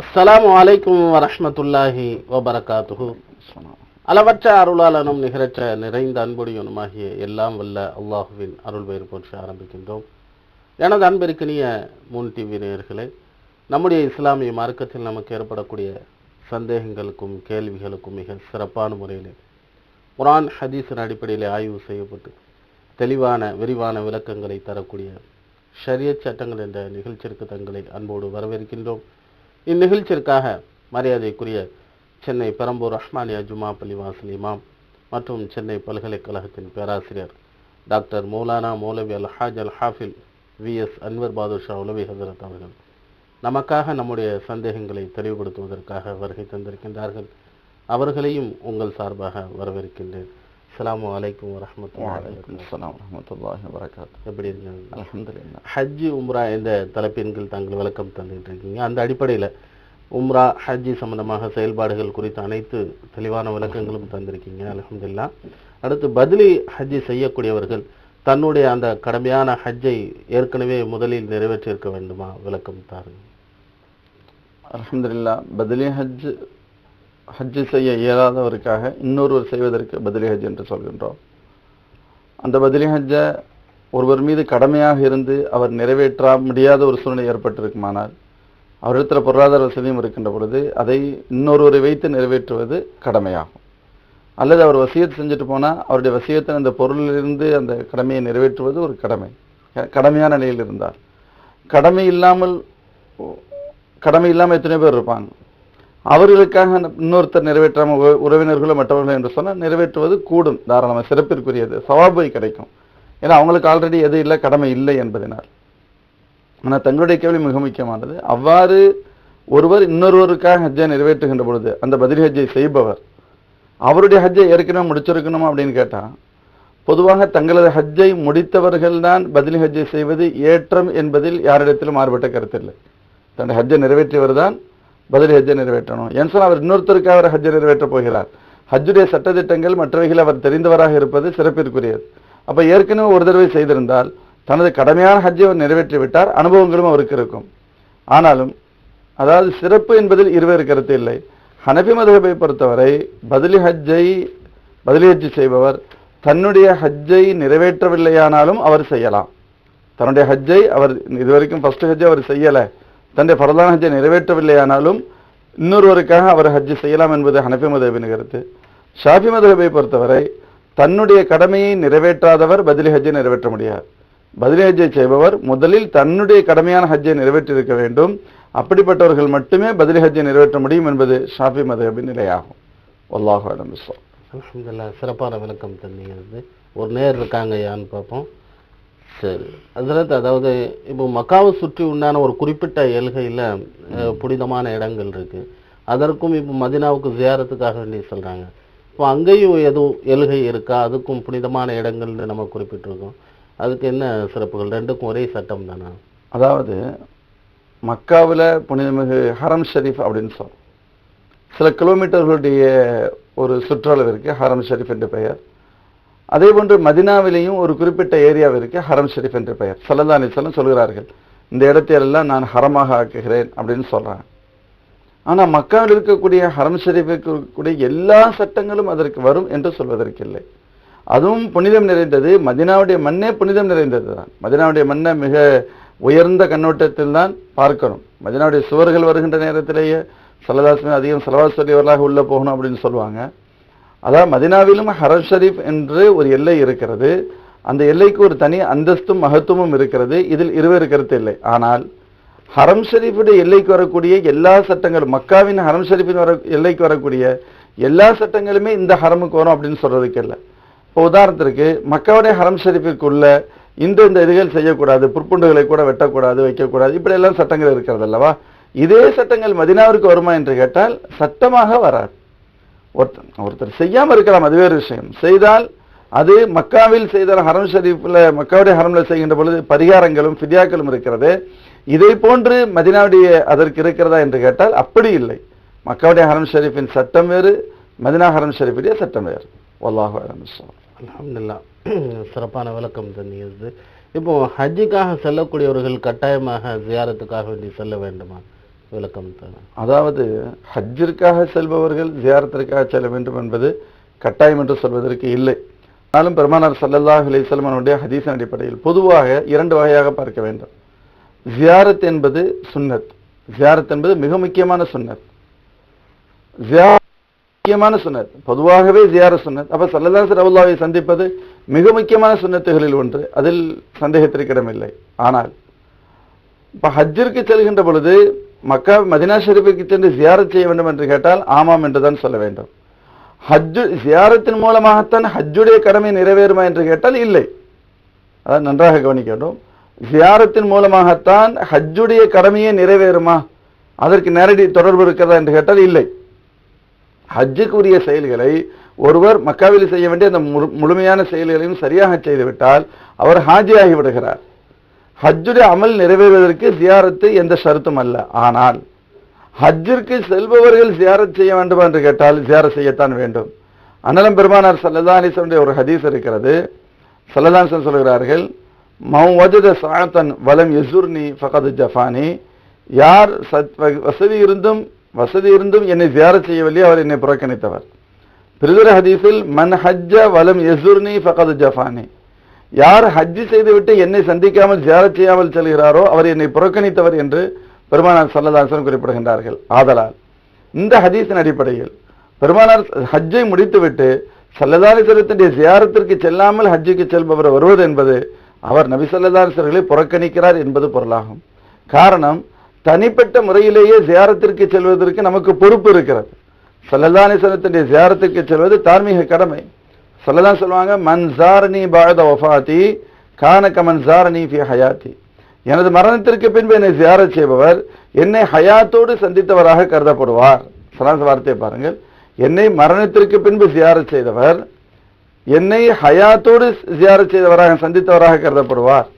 அஸ்ஸலாமு அலைக்கும் வரஹ்மத்துல்லாஹி வபரகாத்துஹு. அளவற்ற அருளாளனும் நிகரற்ற நிறைந்த அன்புடையனுமாகிய எல்லாம் வல்ல அல்லாஹுவின் அருள் பெயர் போற்று ஆரம்பிக்கின்றோம். எனது அன்பிற்கினிய முன் டிவி நேயர்களே நம்முடைய இஸ்லாமிய மார்க்கத்தில் நமக்கு ஏற்படக்கூடிய சந்தேகங்களுக்கும் கேள்விகளுக்கும் மிக சிறப்பான முறையில் குரான் ஹதீஸின் அடிப்படையில் ஆய்வு செய்யப்பட்டு தெளிவான விரிவான விளக்கங்களை தரக்கூடிய ஷரிய சட்டங்கள் என்ற நிகழ்ச்சிற்கு தங்களை அன்போடு வரவேற்கின்றோம். இந்நிகழ்ச்சிற்காக மரியாதைக்குரிய சென்னை பெரம்பூர் ரஹ்மானியா ஜுமா பள்ளிவாசல் இமாம் மற்றும் சென்னை பல்கலைக்கழகத்தின் பேராசிரியர் doctor Maulana Maulavi Al Haj Al Hafiz V. S. Anwar Badusha Ulavi Hazrat அவர்கள் நமக்காக நம்முடைய சந்தேகங்களை தெளிவுபடுத்துவதற்காக வருகை தந்திருக்கின்றார்கள். அவர்களையும் உங்கள் சார்பாக வரவேற்கின்றேன். வரஹ்மத்துல்லாஹி வலைக்கும் வரஹ்மத்துல்லாஹி வபரகாத்துஹு. எப்படி இருக்காங்க? ஹஜ்ஜி உம்ரா என்ற தலைப்பின் கீழ் தாங்கள் விளக்கம் தந்துட்டு இருக்கீங்க. அந்த அடிப்படையில் உம்ரா ஹஜ்ஜி சம்பந்தமாக செயல்பாடுகள் குறித்த அனைத்து தெளிவான விளக்கங்களும் தந்திருக்கீங்க. அல்ஹம்துலில்லாஹ். அடுத்து பதிலி ஹஜ்ஜி செய்யக்கூடியவர்கள் தன்னுடைய அந்த கடமையான ஹஜ்ஜை ஏற்கனவே முதலில் நிறைவேற்றியிருக்க வேண்டுமா? விளக்கம் தாருங்க. அல்ஹம்துலில்லாஹ் பத்லி ஹஜ் ஹஜ் செய்ய இயலாதவருக்காக இன்னொருவர் செய்வதற்கு பதிலி ஹஜ் என்று சொல்கின்றோம். அந்த பதிலி ஹஜ்ஜை ஒருவர் மீது கடமையாக இருந்து அவர் நிறைவேற்ற முடியாத ஒரு சூழ்நிலை ஏற்பட்டிருக்குமானால் அவரிடத்தில் பொருளாதார வசதியும் இருக்கின்ற பொழுது அதை இன்னொருவரை வைத்து நிறைவேற்றுவது கடமையாகும். அல்லது அவர் வசியத்தை செஞ்சுட்டு போனால் அவருடைய வசியத்தின் அந்த பொருளிலிருந்து அந்த கடமையை நிறைவேற்றுவது ஒரு கடமை. கடமையான நிலையில் இருந்தார் கடமை இல்லாமல் கடமை இல்லாமல் எத்தனை பேர் இருப்பாங்க. அவர்களுக்காக இன்னொருத்தர் நிறைவேற்றாமல் உற- உறவினர்களோ மற்றவர்களோ என்று சொன்னால் நிறைவேற்றுவது கூடும். தாராளமாக சிறப்பிற்குரியது. சவாபை கிடைக்கும். ஏன்னா அவங்களுக்கு ஆல்ரெடி எது இல்லை கடமை இல்லை என்பதனால். ஆனால் தங்களுடைய கேள்வி மிக முக்கியமானது. அவ்வாறு ஒருவர் இன்னொருவருக்காக ஹஜ்ஜை நிறைவேற்றுகின்ற பொழுது அந்த பதில் ஹஜ்ஜை செய்பவர் அவருடைய ஹஜ்ஜை ஏற்கனவே முடிச்சிருக்கணுமா அப்படின்னு கேட்டால் பொதுவாக தங்களது ஹஜ்ஜை முடித்தவர்கள்தான் பதிலி பதில் ஹஜ்ஜை செய்வது ஏற்றம் என்பதில் யாரிடத்திலும் மாறுபட்ட கருத்தில்லை தன்னுடைய ஹஜ்ஜை நிறைவேற்றியவர் தான் பதில் ஹஜ்ஜை நிறைவேற்றணும். ஏன் சொன்னால் அவர் இன்னொருத்தருக்காக அவர் ஹஜ்ஜை நிறைவேற்றப் போகிறார். ஹஜ்ஜுடைய சட்டத்திட்டங்கள் மற்றவைகள் அவர் தெரிந்தவராக இருப்பது சிறப்பிற்குரியது. அப்போ ஏற்கனவே ஒரு தடவை செய்திருந்தால் தனது கடமையான ஹஜ்ஜை அவர் நிறைவேற்றி விட்டார் அனுபவங்களும் அவருக்கு இருக்கும். ஆனாலும் அதாவது சிறப்பு என்பதில் இருவர் கருத்து இல்லை. ஹனபி மதுகபை பொறுத்தவரை பதிலி ஹஜ்ஜை பதிலி ஹஜ்ஜு செய்பவர் தன்னுடைய ஹஜ்ஜை நிறைவேற்றவில்லையானாலும் அவர் செய்யலாம். தன்னுடைய ஹஜ்ஜை அவர் இதுவரைக்கும் ஃபர்ஸ்ட் ஹஜ்ஜை அவர் செய்யலை. தன்னுடைய பரதான ஹஜ்ஜை நிறைவேற்றவில்லையானாலும் இன்னொருவருக்காக அவர் ஹஜ்ஜு செய்யலாம் என்பது ஹனபி மதகபின் கருத்து. ஷாஃபி மதகபை பொறுத்தவரை தன்னுடைய கடமையை நிறைவேற்றாதவர் பதிலி ஹஜ்ஜை நிறைவேற்ற முடியாது. பதிலி ஹஜ்ஜை செய்பவர் முதலில் தன்னுடைய கடமையான ஹஜ்ஜை நிறைவேற்றியிருக்க வேண்டும். அப்படிப்பட்டவர்கள் மட்டுமே பதிலி ஹஜ்ஜை நிறைவேற்ற முடியும் என்பது ஷாஃபி மதகபின் நிலையாகும். வல்லாஹு அலம் பிஸ்ஸலாம். சிறப்பான விளக்கம் தந்தீங்க. ஒரு நேர் இருக்காங்க யான்னு பார்ப்போம். சரி. அதில் அதாவது இப்போ மக்காவை சுற்றி உண்டான ஒரு குறிப்பிட்ட எல்கையில் புனிதமான இடங்கள் இருக்குது அதற்கும் இப்போ மதினாவுக்கு ஜியாரத்துக்காக வேண்டி சொல்கிறாங்க இப்போ அங்கேயும் எதுவும் எல்கை இருக்கா? அதுக்கும் புனிதமான இடங்கள்னு நம்ம குறிப்பிட்டிருக்கோம். அதுக்கு என்ன சிறப்புகள்? ரெண்டுக்கும் ஒரே சட்டம் தானா? அதாவது மக்காவில் புனிதமிகு ஹரம் ஷெரீஃப் அப்படின்னு சொல்றோம் சில கிலோமீட்டர்களுடைய ஒரு சுற்றளவிற்கு ஹரம் ஷெரீஃப் என்று பெயர். அதே போன்று மதினாவிலேயும் ஒரு குறிப்பிட்ட ஏரியாவிற்கு ஹரம் ஷெரீஃப் என்று பெயர். சல்லல்லா அலிஸ்லாம் சொல்கிறார்கள் இந்த இடத்தையெல்லாம் நான் ஹரமாக ஆக்குகிறேன் அப்படின்னு சொல்கிறாங்க ஆனால் மக்காவில் இருக்கக்கூடிய ஹரம் ஷரீஃபிற்கு இருக்கக்கூடிய எல்லா சட்டங்களும் அதற்கு வரும் என்று சொல்வதற்கில்லை அதுவும் புனிதம் நிறைந்தது மதினாவுடைய மண்ணே புனிதம் நிறைந்தது தான் மதினாவுடைய மண்ணை மிக உயர்ந்த கண்ணோட்டத்தில் தான் பார்க்கணும். மதினாவுடைய சுவர்கள் வருகின்ற நேரத்திலேயே சலதாசமே அதிகம் செலவா சொல்லியவர்களாக போகணும் அப்படின்னு சொல்லுவாங்க. அதாவது மதினாவிலும் ஹரம் ஷரீஃப் என்று ஒரு எல்லை இருக்கிறது. அந்த எல்லைக்கு ஒரு தனி அந்தஸ்தும் மகத்துவமும் இருக்கிறது. இதில் இருவேறு கருத்து இல்லை. ஆனால் ஹரம் ஷரீஃபுடைய எல்லைக்கு வரக்கூடிய எல்லா சட்டங்களும் மக்காவின் ஹரம் ஷரீஃபின் வர எல்லைக்கு வரக்கூடிய எல்லா சட்டங்களுமே இந்த ஹரமுக்கு வரும் அப்படின்னு சொல்றதுக்கு இல்லை. இப்போ உதாரணத்திற்கு மக்காவுடைய ஹரம் ஷரீஃபிற்குள்ள இந்த இந்த இதுகள் செய்யக்கூடாது புற்புண்டுகளை கூட வெட்டக்கூடாது வைக்கக்கூடாது இப்படி எல்லாம் சட்டங்கள் இருக்கிறது அல்லவா? இதே சட்டங்கள் மதினாவிற்கு வருமா என்று கேட்டால் சட்டமாக வராது. ஒருத்தர் ஒருத்தர் செய்யாமல் இருக்கலாம் அது வேறு விஷயம். செய்தால் அது மக்காவில் செய்தால் ஹரம் ஷரீஃபில் மக்காவுடைய ஹரமில் செய்கின்ற பொழுது பரிகாரங்களும் ஃபிதியாக்களும் இருக்கிறது. இதை போன்று மதினாவுடைய அதற்கு இருக்கிறதா என்று கேட்டால் அப்படி இல்லை. மக்காவுடைய ஹரம் ஷரீஃபின் சட்டம் வேறு மதினா ஹரம் ஷரீஃபுடைய சட்டம் வேறு. வல்லாஹு அலம் சிறப்பான விளக்கம் தந்தீங்க இப்போ ஹஜ்ஜுக்காக செல்லக்கூடியவர்கள் கட்டாயமாக ஜியாரத்துக்காக வேண்டி செல்ல வேண்டுமா? விளக்கம் அதாவது ஹஜ்ஜிற்காக செல்பவர்கள் ஜியாரத்திற்காக செல்ல வேண்டும் என்பது கட்டாயம் என்று சொல்வதற்கு இல்லை. ஆனாலும் பெருமானார் சல்லல்லாஹ் அலைஹி வஸல்லம் அவருடைய அடிப்படையில் பொதுவாக இரண்டு வகையாக பார்க்க வேண்டும். ஜியாரத் என்பது சுன்னத். ஜியாரத் என்பது மிக முக்கியமான சுன்னத். ஜியாரத் முக்கியமான சுன்னத். பொதுவாகவே ஜியார சுன்னத். அப்ப சல்லல்லாஹு ரவுல்லாவை சந்திப்பது மிக முக்கியமான சுன்னத்துகளில் ஒன்று. அதில் சந்தேகத்திற்கிடமில்லை ஆனால் இப்போ ஹஜ்ஜிற்கு செல்கின்ற பொழுது மக்கா மதினா ஷெரீஃபுக்கு சென்று ஜியாரத் செய்ய வேண்டும் என்று கேட்டால் ஆமாம் என்றுதான் சொல்ல வேண்டும். ஹஜ்ஜு ஜியாரத்தின் மூலமாகத்தான் ஹஜ்ஜுடைய கடமை நிறைவேறுமா என்று கேட்டால் இல்லை. அதான் நன்றாக கவனிக்க வேண்டும் ஜியாரத்தின் மூலமாகத்தான் ஹஜ்ஜுடைய கடமையே நிறைவேறுமா? அதற்கு நேரடி தொடர்பு இருக்கிறதா என்று கேட்டால் இல்லை. ஹஜ்ஜுக்குரிய செயல்களை ஒருவர் மக்காவில் செய்ய வேண்டிய அந்த முழு- முழுமையான செயல்களையும் சரியாக செய்துவிட்டால் அவர் ஹாஜியாகி விடுகிறார். ஹஜ்ஜுடைய அமல் நிறைவேறுவதற்கு ஜியாரத்து எந்த ஷரத்தும் அல்ல. ஆனால் ஹஜ்ஜிற்கு செல்பவர்கள் ஜியாரத் செய்ய வேண்டுமா என்று கேட்டால் ஜியாரத் செய்யத்தான் வேண்டும். அனலம் பெருமானார் சல்லல்லா அலிசனுடைய ஒரு ஹதீஸ் இருக்கிறது. சல்லல்லாசன் சொல்கிறார்கள் மௌ வஜத சாத்தன் வலம் யசுர்னி ஃபகது ஜஃபானி. யார் சத் வசதி இருந்தும் வசதி இருந்தும் என்னை ஜியாரத் செய்யவில்லை அவர் என்னை புறக்கணித்தவர். பிரிதர ஹதீஸில் மன் ஹஜ்ஜ வலம் யசுர்னி ஃபகது ஜஃபானி. யார் ஹஜ்ஜி செய்துவிட்டு என்னை சந்திக்காமல் ஜியாரத் செய்யாமல் செல்கிறாரோ அவர் என்னை புறக்கணித்தவர் என்று பெருமானார் சல்லதாசன் குறிப்பிடுகின்றார்கள். ஆதலால் இந்த ஹதீஸின் அடிப்படையில் பெருமானார் ஹஜ்ஜை முடித்துவிட்டு சல்லதாரிசரத்தினுடைய ஜியாரத்திற்கு செல்லாமல் ஹஜ்ஜுக்கு செல்பவர் வருவது என்பது அவர் நபி சல்லதாரிசர்களை புறக்கணிக்கிறார் என்பது பொருளாகும். காரணம் தனிப்பட்ட முறையிலேயே ஜியாரத்திற்கு செல்வதற்கு நமக்கு பொறுப்பு இருக்கிறது. சல்லதானிசனத்தினுடைய ஜியாரத்திற்கு செல்வது தார்மீக கடமை. சொல்லலாம் சொல்லுவாங்க மன்சாரணி பாரத ஒஃபாத்தி வஃபாத்தி மன்சாரணி ஃபி ஹயாத்தி. எனது மரணத்திற்கு பின்பு என்னை ஜியாரத் செய்பவர் என்னை ஹயாத்தோடு சந்தித்தவராக கருதப்படுவார். சலாச வார்த்தையை பாருங்கள். என்னை மரணத்திற்கு பின்பு ஜியாரத் செய்தவர் என்னை ஹயாத்தோடு ஜியாரத் செய்தவராக சந்தித்தவராக கருதப்படுவார்.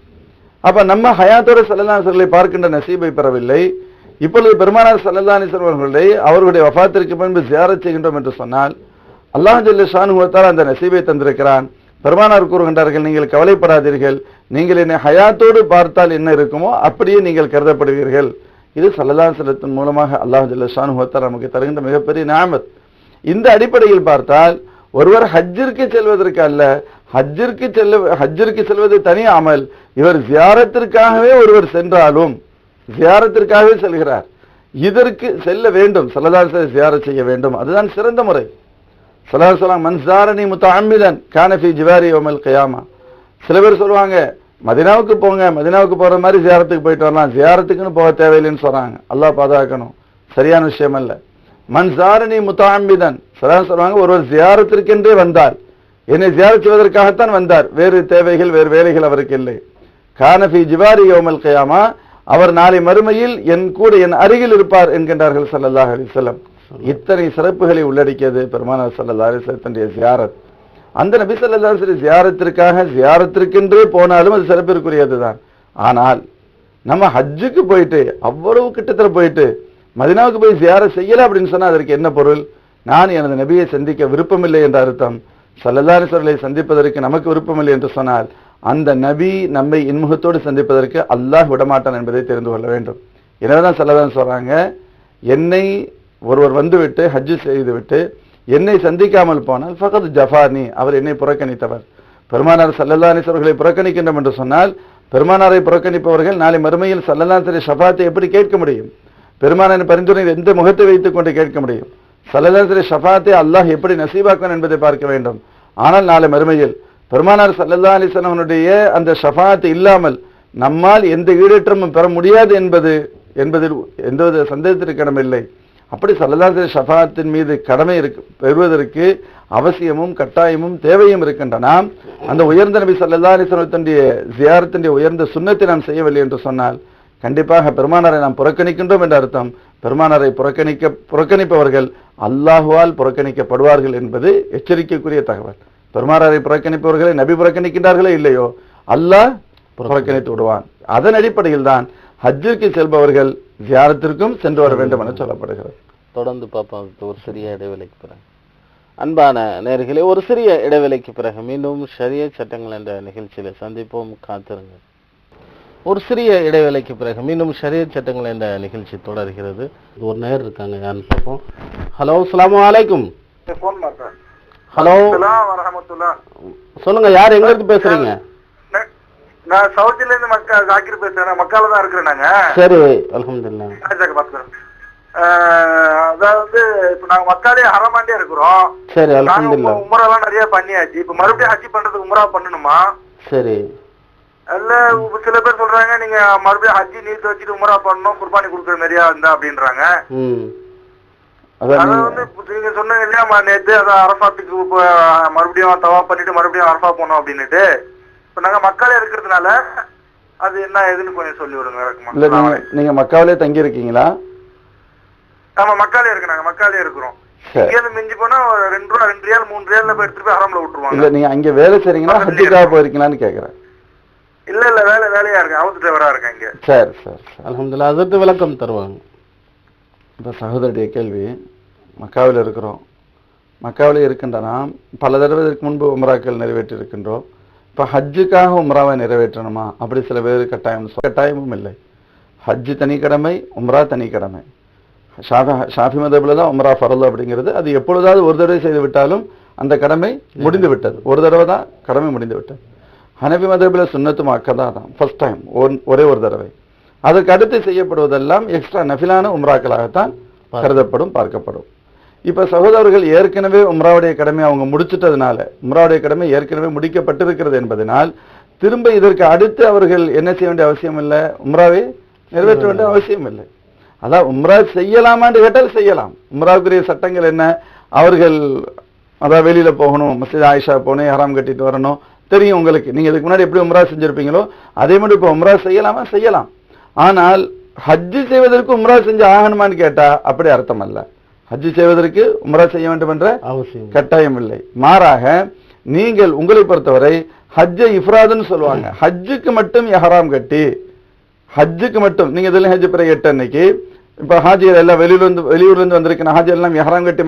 அப்ப நம்ம ஹயாத்தோடு சல்லல்லாஹுகளை பார்க்கின்ற நசீபை பெறவில்லை. இப்பொழுது பெருமானார் சல்லல்லாஹு அவர்களை அவர்களுடைய வஃபாத்திற்கு பின்பு ஜியாரத் செய்கின்றோம் என்று சொன்னால் அல்லாஹ் ஜல்ல ஷானுவத்தால் அந்த நசீபை தந்திருக்கிறான். பெருமானார் கூறுகின்றார்கள் நீங்கள் கவலைப்படாதீர்கள். நீங்கள் என்னை ஹயாத்தோடு பார்த்தால் என்ன இருக்குமோ அப்படியே நீங்கள் கருதப்படுவீர்கள். இது சல்லல்லாஹு சலத்தின் மூலமாக அல்லாஹ் ஜல்ல ஷானுவத்தால் நமக்கு தருகின்ற மிகப்பெரிய நியாமத். இந்த அடிப்படையில் பார்த்தால் ஒருவர் ஹஜ்ஜிற்கு செல்வதற்கு அல்ல ஹஜ்ஜிற்கு செல்ல ஹஜ்ஜிற்கு செல்வது தனி அமல். இவர் ஜியாரத்திற்காகவே ஒருவர் சென்றாலும் ஜியாரத்திற்காகவே செல்கிறார். இதற்கு செல்ல வேண்டும். சல்லதாச ஜியாரத் செய்ய வேண்டும். அதுதான் சிறந்த முறை. சலாஹ் சொல்லுவாங்க மன்சாரணி முத்தாமிதன் கானஃபி ஜிவாரி ஓமல் கயாமா சில பேர் சொல்லுவாங்க மதினாவுக்கு போங்க மதினாவுக்கு போற மாதிரி ஜியாரத்துக்கு போயிட்டு வரலாம். ஜியாரத்துக்குன்னு போக தேவையில்லைன்னு சொல்றாங்க. அல்லா பாதுகாக்கணும். சரியான விஷயம் அல்ல. மன்சாரணி முத்தாமிதன் சலாஹ் சொல்லுவாங்க ஒருவர் ஜியாரத்திற்கென்றே வந்தார். என்னை ஜியாரத் செய்வதற்காகத்தான் வந்தார். வேறு தேவைகள் வேறு வேலைகள் அவருக்கு இல்லை. கானஃபி ஜிவாரி யோமல் கயாமா அவர் நாளை மறுமையில் என் கூட என் அருகில் இருப்பார் என்கின்றார்கள் சல்லல்லாஹ் அலைஹி இத்தனை சிறப்புகளை உள்ளடக்கியது பெருமானார் சல்லா அலிஸ்லத்தினுடைய ஜியாரத். அந்த நபி சல்லா அலைஹி ஜியாரத்திற்காக ஜியாரத்திற்கென்றே போனாலும் அது சிறப்பிற்குரியதுதான். ஆனால் நம்ம ஹஜ்ஜுக்கு போயிட்டு அவ்வளவு கிட்டத்தில் போயிட்டு மதினாவுக்கு போய் ஜியார செய்யலை அப்படின்னு சொன்னால் அதற்கு என்ன பொருள்? நான் எனது நபியை சந்திக்க விருப்பமில்லை என்ற அர்த்தம். சல்லல்லாரிசர்களை சந்திப்பதற்கு நமக்கு விருப்பமில்லை என்று சொன்னால் அந்த நபி நம்மை இன்முகத்தோடு சந்திப்பதற்கு அல்லாஹ் விடமாட்டான் என்பதை தெரிந்து கொள்ள வேண்டும். எனவேதான் சல்லதான் சொல்றாங்க என்னை ஒருவர் வந்துவிட்டு ஹஜ்ஜு செய்துவிட்டு என்னை சந்திக்காமல் போனால் ஃபகத் ஜஃபானி. அவர் என்னை புறக்கணித்தவர். பெருமானார் சல்லல்லானிசர்களை புறக்கணிக்கின்றோம் என்று சொன்னால் பெருமானாரை புறக்கணிப்பவர்கள் நாளை மறுமையில் சல்லல்லாசரி ஷஃபாத்தை எப்படி கேட்க முடியும்? பெருமானாரின் பரிந்துரை எந்த முகத்தை வைத்துக் கொண்டு கேட்க முடியும்? சல்லல்லாசரி ஷஃபாத்தை அல்லாஹ் எப்படி நசீபாக்குவான் என்பதை பார்க்க வேண்டும். ஆனால் நாளை மறுமையில் பெருமானார் சல்லல்லா அலிசனவனுடைய அந்த ஷஃபாத் இல்லாமல் நம்மால் எந்த ஈடேற்றமும் பெற முடியாது என்பது என்பதில் எந்தவித சந்தேகத்திற்கு இடமில்லை அப்படி சல்லல்லாஹு ஷஃபாத்தின் மீது கடமை இருக்கு பெறுவதற்கு அவசியமும் கட்டாயமும் தேவையும் இருக்கின்றன. அந்த உயர்ந்த நபி சல்லல்லா அலிஸ்வனுடைய ஜியாரத்தினுடைய உயர்ந்த சுண்ணத்தை நாம் செய்யவில்லை என்று சொன்னால் கண்டிப்பாக பெருமானாரை நாம் புறக்கணிக்கின்றோம் என்ற அர்த்தம். பெருமானாரை புறக்கணிக்க புறக்கணிப்பவர்கள் அல்லாஹுவால் புறக்கணிக்கப்படுவார்கள் என்பது எச்சரிக்கைக்குரிய தகவல். பெருமானாரை புறக்கணிப்பவர்களை நபி புறக்கணிக்கின்றார்களே இல்லையோ? அல்லாஹ் புறக்கணித்து விடுவான். அதன் அடிப்படையில் தான் ஹஜ்ஜிற்கு செல்பவர்கள் ஜியாரத்திற்கும் சென்று வர வேண்டும் என சொல்லப்படுகிறது. தொடர்ந்து பார்ப்போம் ஒரு சிறிய இடைவேளைக்கு பிறகு. அன்பான நேர்களே ஒரு சிறிய இடைவேளைக்கு பிறகு மீண்டும் ஷரிய சட்டங்கள் என்ற நிகழ்ச்சியில சந்திப்போம் காத்திருங்க ஒரு சிறிய இடைவேளைக்கு பிறகு மீண்டும் ஷரியத் சட்டங்கள் என்ற நிகழ்ச்சி தொடர்கிறது. ஒரு நேர் இருக்காங்க யாருன்னு பார்ப்போம். ஹலோ அஸ்ஸலாமு அலைக்கும். ஃபோன் மாட்டேன் ஹலோ. சொல்லுங்க யார் எங்க இருந்து பேசுறீங்க? நான் சவுதில இருந்து மக்கா ஜாக்கிர் பேசுறேன். மக்கால தான் இருக்கிறேன் நாங்க. சரி அல்ஹம்துலில்லாஹ் அதாவது இப்ப நாங்க மக்காலே ஹரமாண்டே இருக்கிறோம். சரி அல்ஹம்துலில்லாஹ் உமரெல்லாம் நிறைய பண்ணியாச்சு. இப்ப மறுபடியும் ஹஜ் பண்றதுக்கு உமரா பண்ணணுமா? சரி. இல்ல சில பேர் சொல்றாங்க நீங்க மறுபடியும் ஹஜ்ஜி நீத்து வச்சுட்டு உமரா பண்ணணும் குர்பானி கொடுக்குற மாதிரியா இருந்தா அப்படின்றாங்க. நீங்க- வந்து நீங்க சொன்னீங்க இல்லையா நேத்து அதான் அரசாத்துக்கு இப்ப மறுபடியும் தவா பண்ணிட்டு மறுபடியும் அரசா போனோம் அப்படின்னுட்டு. நாங்க மக்களே இருக்கிறதுனால அது என்ன ஏதுன்னு கொஞ்சம் சொல்லி விடுங்க இல்ல நீங்க. நீங்க மக்காவிலே தங்கி இருக்கீங்களா ஆமா மக்காலே இருக்கு நாங்க மக்காலே இருக்கிறோம். சரி இங்க இருந்து மிஞ்சி போனா ஒரு ரெண்டு ரூபா ரெண்டு ரியால் மூணு ரியால்ல போய் எடுத்துட்டு போய் ஹராம்ல இல்ல விட்டுருவாங்க நீங்க அங்க வேலை செய்றீங்களா? ஹஜ்ஜுக்காக போயிருக்கீங்களான்னு கேக்குறேன். இல்ல இல்ல வேலை வேலையா இருக்கேன் ஹவுஸ் டிரைவரா இருக்கேன் இங்க. சரி சரி அல்ஹம்துலில்லாஹ் அதற்கு விளக்கம் தருவாங்க. இப்போ சகோதரிய கேள்வி மக்காவில் இருக்கிறோம். மக்காவில் இருக்கின்றனா பல தடவை இதற்கு முன்பு உம்ராக்கள் நிறைவேற்றி இருக்கின்றோம் இப்போ ஹஜ்ஜுக்காக உம்ராவை நிறைவேற்றணுமா? அப்படி சில பேர் கட்டாயம் கட்டாயமும் இல்லை. ஹஜ்ஜு தனி கடமை உம்ரா தனி கடமை. ஷாஃபி ஷாஃபி மதபில் தான் உம்ரா ஃபரல் அப்படிங்கிறது. அது எப்பொழுதாவது ஒரு தடவை செய்து விட்டாலும் அந்த கடமை முடிந்து விட்டது. ஒரு தடவை தான் கடமை முடிந்து விட்டது. ஹனபி மதபில் சுன்னத்து மக்கதா தான். ஃபர்ஸ்ட் டைம் ஒரே ஒரு தடவை. அதற்கு அடுத்து செய்யப்படுவதெல்லாம் எக்ஸ்ட்ரா நஃபிலான உம்ராக்களாகத்தான் கருதப்படும் பார்க்கப்படும். இப்ப சகோதரர்கள் ஏற்கனவே உம்ராவுடைய கடமை அவங்க முடிச்சிட்டதுனால உம்ராவுடைய கடமை ஏற்கனவே முடிக்கப்பட்டிருக்கிறது என்பதனால் திரும்ப இதற்கு அடுத்து அவர்கள் என்ன செய்ய வேண்டிய அவசியம் இல்லை? உம்ராவை நிறைவேற்ற வேண்டிய அவசியம் இல்லை. அதான் உம்ரா செய்யலாமான்னு கேட்டால் செய்யலாம். உம்ராவுக்குரிய சட்டங்கள் என்ன? அவர்கள் அதான் வெளியில போகணும் மஸ்ஜித் ஆயிஷா போகணும் ஹராம் கட்டிட்டு வரணும். தெரியும் உங்களுக்கு. நீங்க இதுக்கு முன்னாடி எப்படி உம்ரா செஞ்சிருப்பீங்களோ அதே மாதிரி இப்போ உம்ரா செய்யலாமா? செய்யலாம். ஆனால் ஹஜ்ஜு செய்வதற்கு உம்ரா செஞ்சு ஆகணுமான்னு கேட்டா அப்படி அர்த்தம் அல்ல. ஹஜ்ஜு செய்வதற்கு உம்ரா செய்ய வேண்டும் என்ற அவசியம் கட்டாயம் இல்லை. மாறாக நீங்கள் உங்களை பொறுத்தவரை ஹஜ்ஜை இஃப்ராதுன்னு சொல்லுவாங்க. ஹஜ்ஜுக்கு மட்டும் எஹராம் கட்டி ஹஜ்ஜுக்கு மட்டும் நீங்க இதில் ஹஜ் பிறகு எட்டு அன்னைக்கு இப்ப ஹாஜியர் எல்லாம் வெளியூர்ல இருந்து வெளியூர்ல இருந்து வந்திருக்கிற ஹாஜியர் எல்லாம் எஹராம் கட்டி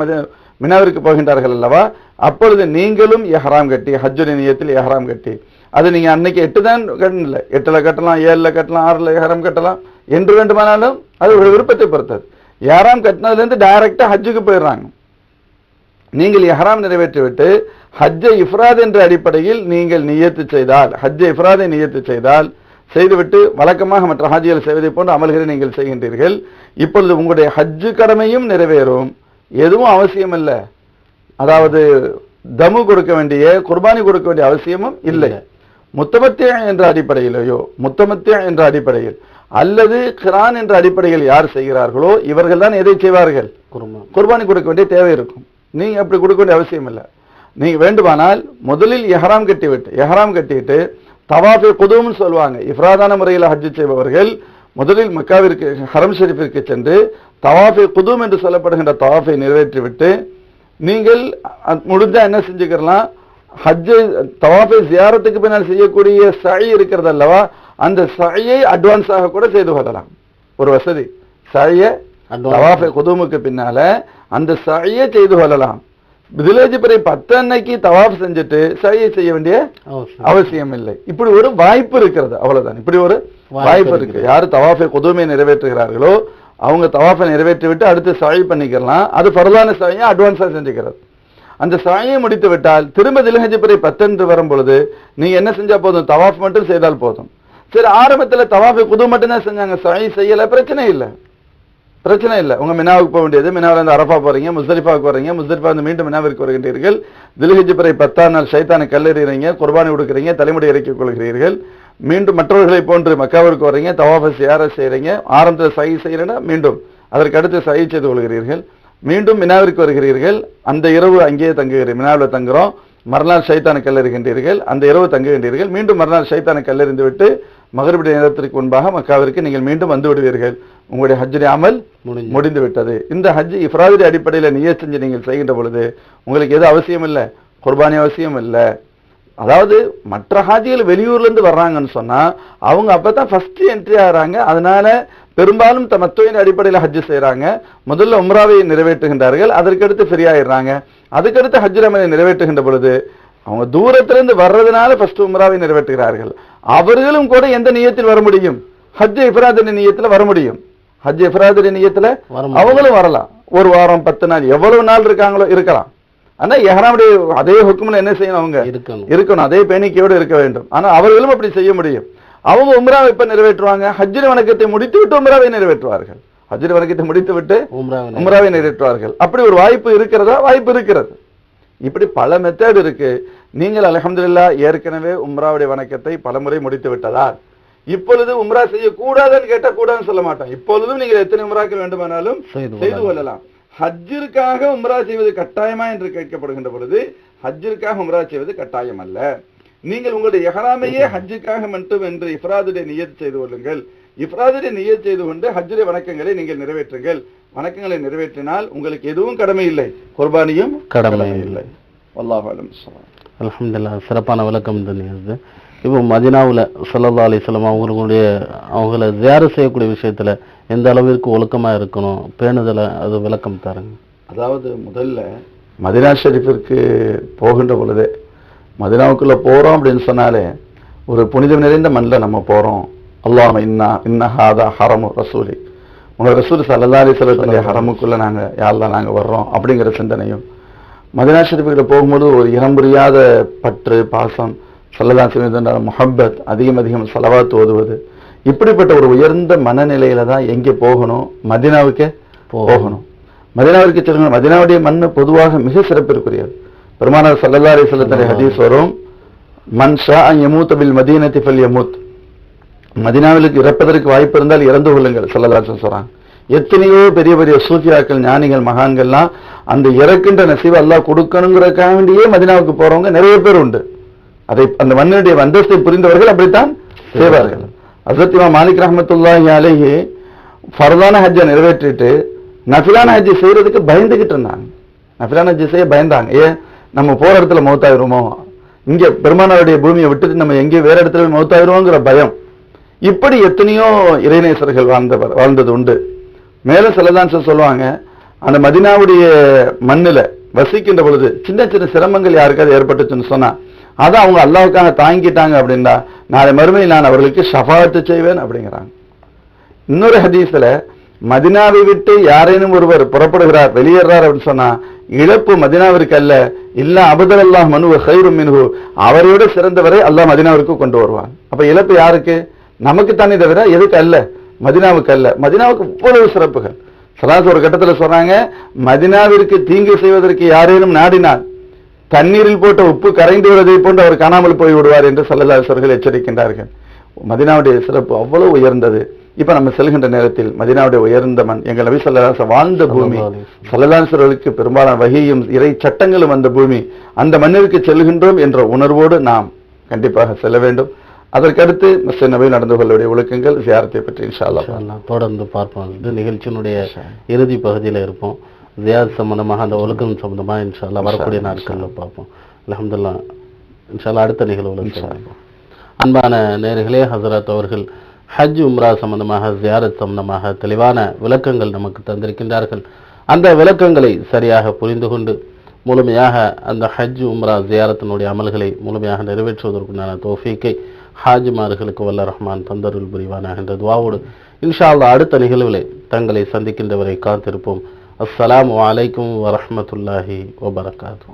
மினாவிற்கு போகின்றார்கள் அல்லவா? அப்பொழுது நீங்களும் எஹராம் கட்டி ஹஜ்ஜுடைய நியத்தில் எஹராம் கட்டி. அது நீங்க அன்னைக்கு எட்டு தான் கட்டணும் இல்லை. எட்டுல கட்டலாம் ஏழுல கட்டலாம் ஆறுல எஹராம் கட்டலாம். என்று வேண்டுமானாலும் அது ஒரு விருப்பத்தை பொறுத்தது. எஹராம் கட்டினதுல இருந்து டைரக்டா ஹஜ்ஜுக்கு போயிடுறாங்க. நீங்கள் இஹ்ராம் நிறைவேற்றிவிட்டு ஹஜ்ஜை இஃப்ராத் என்ற அடிப்படையில் நீங்கள் நியத்து செய்தால் ஹஜ்ஜை இஃப்ராதை நியத்து செய்தால் செய்துவிட்டு வழக்கமாக மற்ற ஹாஜிகள் செய்வதை போன்ற அமல்களை நீங்கள் செய்கின்றீர்கள். இப்பொழுது உங்களுடைய ஹஜ்ஜு கடமையும் நிறைவேறும். எதுவும் அவசியம் இல்லை அதாவது தமு கொடுக்க வேண்டிய குர்பானி கொடுக்க வேண்டிய அவசியமும் இல்லை. முத்தமத்திய என்ற அடிப்படையிலேயோ முத்தமத்திய என்ற அடிப்படையில் அல்லது கிரான் என்ற அடிப்படையில் யார் செய்கிறார்களோ இவர்கள் தான் எதை செய்வார்கள்? குர்பானி கொடுக்க வேண்டிய தேவை இருக்கும். நீங்க அப்படி கொடுக்க வேண்டிய அவசியம் இல்லை. நீங்க வேண்டுமானால் முதலில் எஹராம் கட்டிவிட்டு எஹராம் கட்டிட்டு தவாஃபை குதும்னு சொல்லுவாங்க. இஃப்ராதான முறையில் ஹஜ்ஜு செய்பவர்கள் முதலில் மக்காவிற்கு ஹரம் ஷெரீஃபிற்கு சென்று தவாஃபை குதும் என்று சொல்லப்படுகின்ற தவாஃபை நிறைவேற்றிவிட்டு நீங்கள் அ- முடிஞ்சா என்ன செஞ்சுக்கலாம் ஹஜ்ஜை தவாஃபை ஜியாரத்துக்கு பின்னால் செய்யக்கூடிய சை இருக்கிறது அல்லவா? அந்த சையை அட்வான்ஸாக கூட செய்து கொள்ளலாம். ஒரு வசதி. சையை. தவாஃபை குதுமுக்கு பின்னால அந்த சையை செய்து கொள்ளலாம். வில்லேஜ் பிறை பத்து அன்னைக்கு தவாஃப் செஞ்சுட்டு சையை செய்ய வேண்டிய அவசியம். இல்லை இப்படி ஒரு வாய்ப்பு இருக்கிறது. அவ்வளவுதான். இப்படி ஒரு வாய்ப்பு இருக்கு. யாரு தவாஃபை குதுமை நிறைவேற்றுகிறார்களோ அவங்க தவாஃபை நிறைவேற்றி விட்டு அடுத்து சாய் பண்ணிக்கலாம். அது பரதான சாயை அட்வான்ஸா செஞ்சுக்கிறது. அந்த சாயை முடித்து விட்டால் திரும்ப திலஹஜ் பிறை பத்தென்று வரும் பொழுது நீங்க என்ன செஞ்சா போதும்? தவாஃப் மட்டும் செய்தால் போதும். சரி ஆரம்பத்தில் தவாஃபை குது மட்டும் தான் செஞ்சாங்க. சாய் செய்யல பிரச்சனை இல்லை. பிரச்சனை இல்லை. உங்க மினாவுக்கு போக வேண்டியது. மினாவில் இருந்து அரஃபா போறீங்க முஸ்தலிஃபாவுக்கு வரீங்க முஸ்தலிஃபா வந்து மீண்டும் மினாவிற்கு வருகின்றீர்கள். தில்ஹிஜ் பிறை பத்தாம் நாள் சைத்தானை கல்லெறிகிறீங்க குர்பானி கொடுக்குறீங்க தலைமுடி இறக்கிக் கொள்கிறீர்கள். மீண்டும் மற்றவர்களை போன்று மக்காவிற்கு வரீங்க தவாஃபை சியார செய்கிறீங்க ஆரம்பத்தில் சை செய்கிறேன்னா மீண்டும் அதற்கு அடுத்து சை செய்து கொள்கிறீர்கள். மீண்டும் மினாவிற்கு வருகிறீர்கள். அந்த இரவு அங்கேயே தங்குகிறீர்கள். மினாவில் தங்குகிறோம் மறுநாள் சைத்தானை கல்லெறிகின்றீர்கள். அந்த இரவு தங்குகின்றீர்கள். மீண்டும் மறுநாள் சைத்தானை கல்லறிந்து விட்டு மகரிபுடைய நேரத்திற்கு முன்பாக மக்காவிற்கு நீங்கள் மீண்டும் வந்து விடுவீர்கள். உங்களுடைய ஹஜ்ஜுடைய அமல் முடிந்து விட்டது இந்த ஹஜ் இஃப்ராதி அடிப்படையில் நியத் செஞ்சு நீங்கள் செய்கின்ற பொழுது உங்களுக்கு எது அவசியம் இல்லை? குர்பானி அவசியம் இல்லை. அதாவது மற்ற ஹாஜிகள் வெளியூர்ல இருந்து வர்றாங்கன்னு சொன்னா அவங்க அப்பதான் ஃபர்ஸ்ட் என்ட்ரி ஆகுறாங்க. அதனால பெரும்பாலும் தமத்துவின் அடிப்படையில் ஹஜ் செய்றாங்க. முதல்ல உம்ராவை நிறைவேற்றுகின்றார்கள். அதற்கடுத்து ஃப்ரீ ஆயிடுறாங்க. அதுக்கடுத்து ஹஜ் ரமனை நிறைவேற்றுகின்ற பொழுது அவங்க தூரத்திலிருந்து வர்றதுனால ஃபர்ஸ்ட் உம்ராவை நிறைவேற்றுகிறார்கள். அவர்களும் கூட எந்த நியத்தில் வர முடியும்? ஹஜ் இஃப்ராதின் நியத்துல வர முடியும். ஹஜ் இஃப்ராதின் நியத்துல. அவங்களும் வரலாம். ஒரு வாரம் பத்து நாள் எவ்வளவு நாள் இருக்காங்களோ இருக்கலாம். ஆனா எஹ்ராமுடைய அதே ஹுக்கும்ல என்ன செய்யணும் அவங்க? இருக்கணும். இருக்கணும். அதே பேணிக்கையோடு இருக்க வேண்டும். ஆனா அவர்களும் அப்படி செய்ய முடியும். அவங்க உம்ராவை எப்ப நிறைவேற்றுவாங்க? ஹஜ்ஜின் வணக்கத்தை முடித்து விட்டு உம்ராவை நிறைவேற்றுவார்கள். ஹஜ்ஜின் வணக்கத்தை முடித்து விட்டு உம்ராவை நிறைவேற்றுவார்கள். அப்படி ஒரு வாய்ப்பு இருக்கிறதா? வாய்ப்பு இருக்கிறது. இப்படி பல மெத்தட் இருக்கு. நீங்கள் அல்ஹம்துலில்லாஹ் ஏற்கனவே உம்ராவுடைய வணக்கத்தை பலமுறை முடித்து விட்டதால். இப்பொழுது உம்ரா செய்யக்கூடாதுன்னு கேட்டா கூடாதுன்னு சொல்ல மாட்டோம். இப்பொழுதும் நீங்கள் எத்தனை உம்ராக்கள் வேண்டுமானாலும் செய்து செய்து கொள்ளலாம். ஹஜ்ஜிற்காக உம்ரா செய்வது கட்டாயமா என்று கேட்கப்படுகின்ற பொழுது ஹஜ்ஜிற்காக உம்ரா செய்வது கட்டாயம் அல்ல. நீங்கள் உங்களுடைய எஹராமையே ஹஜ்ஜுக்காக மட்டும் என்று இஃப்ராதுடைய நியத் செய்து கொள்ளுங்கள். இஃப்ராதுடைய நியத் செய்து கொண்டு ஹஜ்ஜுடைய வணக்கங்களை நீங்கள் நிறைவேற்றுங்கள். வணக்கங்களை நிறைவேற்றினால் உங்களுக்கு எதுவும் கடமை இல்லை. குர்பானியும் கடமை இல்லை. வல்லாஹ் அலம் அல்ஹம்துலில்லாஹ் சிறப்பான விளக்கம் தனியாது இப்போ மதினாவுல ஸல்லல்லாஹு அலைஹி வஸல்லம் அவங்களுடைய அவங்கள ஜியார செய்யக்கூடிய விஷயத்துல எந்த அளவிற்கு ஒழுக்கமா இருக்கணும் பேணுதல அது விளக்கம் தருங்க. அதாவது முதல்ல மதினா ஷெரீஃபிற்கு போகின்ற பொழுதே மதினாவுக்குள்ள போறோம் அப்படின்னு சொன்னாலே ஒரு புனிதம் நிறைந்த மண்ணில் நம்ம போறோம். அல்லாஹ் இன்னா இன்னஹாதா ஹரமு ரசூலி. உங்க ரசூல் சல்லா அலி சொல்லத்துடைய ஹரமுக்குள்ள நாங்க யாரெல்லாம் நாங்க வர்றோம் அப்படிங்கிற சிந்தனையும் மதினா ஷெரீஃபுக்கிட்ட போகும்போது ஒரு இனம் புரியாத பற்று பாசம் சல்லல்லா சிவந்த முஹப்பத் அதிகம் அதிகம் செலவாத்து ஓதுவது இப்படிப்பட்ட ஒரு உயர்ந்த மனநிலையில தான் எங்கே போகணும்? மதினாவுக்கே போகணும். மதினாவிற்கு செல்லுங்கள். மதினாவுடைய மண்ணு பொதுவாக மிக சிறப்பிற்குரியது. பெருமானார் சல்லல்லா அலைஹி வஸல்லத்துடைய ஹதீஸ் வரும் மன் ஷா யமூத பில் மதீனத்தி ஃபல் யமூத். மதினாவிலுக்கு இறப்பதற்கு வாய்ப்பு இருந்தால் இறந்து கொள்ளுங்கள் சல்லல்லா சொல்றாங்க. எத்தனையோ பெரிய பெரிய சூஃபியாக்கள் ஞானிகள் மகான்கள்லாம் அந்த இறக்கின்ற நசீவை எல்லாம் கொடுக்கணுங்கிறதுக்காக வேண்டியே மதினாவுக்கு போறவங்க நிறைய பேர் உண்டு. அதை அந்த மண்ணினுடைய அந்தஸ்தை புரிந்தவர்கள் அப்படித்தான் செய்வார்கள். அசத்திமா மாலிக் ரஹ்மத்துல்லாஹி அலைஹி ஃபர்தான ஹஜ்ஜை நிறைவேற்றிட்டு நஃபிலான ஹஜ்ஜை செய்யறதுக்கு பயந்துகிட்டு இருந்தாங்க. நஃபிலான ஹஜ்ஜை செய்ய பயந்தாங்க. ஏன்? நம்ம போற இடத்துல மௌத்தாயிருமோ? இங்க பெருமானாருடைய பூமியை விட்டுட்டு நம்ம எங்கேயோ வேற இடத்துல மௌத்தாயிருவோங்கிற பயம். இப்படி எத்தனையோ இறைநேசர்கள் வாழ்ந்தவர் வாழ்ந்தது உண்டு மேல சிலதான் சொல்லுவாங்க. அந்த மதினாவுடைய மண்ணில் வசிக்கின்ற பொழுது சின்ன சின்ன சிரமங்கள் யாருக்காவது ஏற்பட்டுச்சுன்னு சொன்னா அதை அவங்க அல்லாவுக்காக தாங்கிட்டாங்க அப்படின்னா நாளை மறுமையில் நான் அவர்களுக்கு ஷஃபாத்து செய்வேன் அப்படிங்கிறாங்க. இன்னொரு ஹதீஸில் மதினாவை விட்டு யாரேனும் ஒருவர் புறப்படுகிறார் வெளியேறார் அப்படின்னு சொன்னா இழப்பு மதினாவிற்கு அல்ல. இல்ல அபுதல் அல்லாஹ் மனு ஹைரு மின்ஹு. அவரோட சிறந்தவரை அல்லாஹ் மதினாவிற்கு கொண்டு வருவான். அப்ப இழப்பு யாருக்கு? நமக்கு தானே தவிர எதுக்கு அல்ல? மதினாவுக்கு அல்ல. மதினாவுக்கு இவ்வளவு சிறப்புகள். சலாஸ் ஒரு கட்டத்துல சொன்னாங்க மதினாவிற்கு தீங்கு செய்வதற்கு யாரேனும் நாடினால் தண்ணீரில் போட்ட உப்பு கரைந்து விடுவதை போன்று அவர் காணாமல் போய் விடுவார் என்று சல்லல்லாசர்கள் எச்சரிக்கின்றார்கள். மதினாவுடைய சிறப்பு அவ்வளவு உயர்ந்தது. இப்ப நம்ம செல்கின்ற நேரத்தில் மதினாவுடைய உயர்ந்த மண் எங்கள் நபி சல்லல்லாஹு வாழ்ந்த பூமி. சல்லல்லாசர்களுக்கு பெரும்பாலான வகையும் இறை சட்டங்களும் அந்த பூமி. அந்த மண்ணிற்கு செல்கின்றோம் என்ற உணர்வோடு நாம் கண்டிப்பாக செல்ல வேண்டும். அதற்கடுத்து நபி நடந்து கொள்ளக்கூடிய ஒழுக்கங்கள் ஜியாரத்தை பற்றி இன்ஷா அல்லாஹ் இன்ஷா அல்லாஹ் தொடர்ந்து பார்ப்போம். இது நிகழ்ச்சியினுடைய இறுதி பகுதியில இருப்போம். ஜியாத் சம்பந்தமாக அந்த ஒழுக்கம் சம்பந்தமா இன்ஷா அல்லாஹ் வரக்கூடிய நாட்கள்ல பார்ப்போம். அல்ஹம்துலில்லாஹ். இன்ஷா அல்லாஹ் அடுத்த நிகழ்வுல சந்திப்போம். அன்பான நேர்களே ஹசரத் அவர்கள் ஹஜ் உம்ரா சம்பந்தமாக ஜியாரத் சம்பந்தமாக தெளிவான விளக்கங்கள் நமக்கு தந்திருக்கின்றார்கள். அந்த விளக்கங்களை சரியாக புரிந்து கொண்டு முழுமையாக அந்த ஹஜ் உம்ரா ஜியாரத்தினுடைய அமல்களை முழுமையாக நிறைவேற்றுவதற்குண்டான தோஃபீக்கை ஹாஜிமார்களுக்கு வல்ல ரஹ்மான் தந்தருள் புரிவானாக என்ற துவாவோடு இன்ஷால்லா அடுத்த நிகழ்வுகளை தங்களை சந்திக்கின்றவரை காத்திருப்போம். அஸ்லாம் வலைக்கம் வரமத்துல்லாஹி வபரகாத்து.